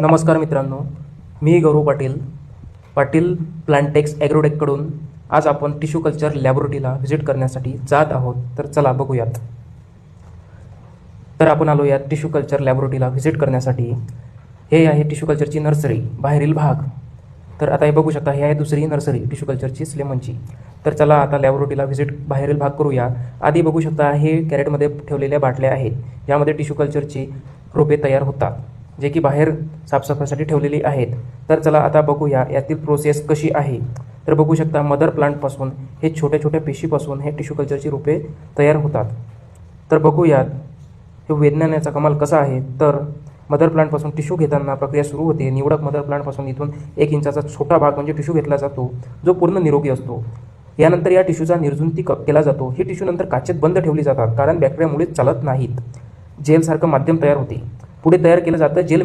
नमस्कार मित्रांनो मी गौरव पाटील पाटील प्लांटेक्स ॲग्रोटेककडून आज आपण टिश्यू कल्चर लॅबोरेटरीला व्हिजिट करण्यासाठी जात आहोत तर चला बघूयात. तर आपण आलो या टिश्यू कल्चर लॅबोरेटरीला व्हिजिट करण्यासाठी. हे आहे टिश्यू कल्चरची नर्सरी बाहेरील भाग. तर आता हे बघू शकता हे आहे दुसरी नर्सरी टिश्यू कल्चरची स्लेमनची. तर चला आता लॅबोरेटरीला व्हिजिट बाहेरील भाग करूया. आधी बघू शकता हे कॅरेटमध्ये ठेवलेल्या बाटल्या आहेत यामध्ये टिश्यू कल्चरची रोपे तयार होतात. जे की बाहेर साफसफाईसाठी ठेवलेली आहेत. तर चला आता बघूया यातील प्रोसेस कशी आहे. तर बघू शकता मदर प्लांटपासून हे छोट्या छोट्या पेशीपासून हे टिश्यू कल्चरची रोपे तयार होतात. तर बघूयात हे विज्ञानाचा कमाल कसा आहे. तर मदर प्लांटपासून टिश्यू घेताना प्रक्रिया सुरू होते. निवडक मदर प्लांटपासून इथून एक इंचाचा छोटा भाग म्हणजे टिश्यू घेतला जातो जो पूर्ण निरोगी असतो. यानंतर या टिश्यूचा निर्जुंती क केला जातो. ही टिश्यू नंतर काचेत बंद ठेवली जातात कारण बॅक्टेरियामुळे चालत नाहीत. जेलसारखं माध्यम तयार होते. पुढे तयार केलं जातं. जेल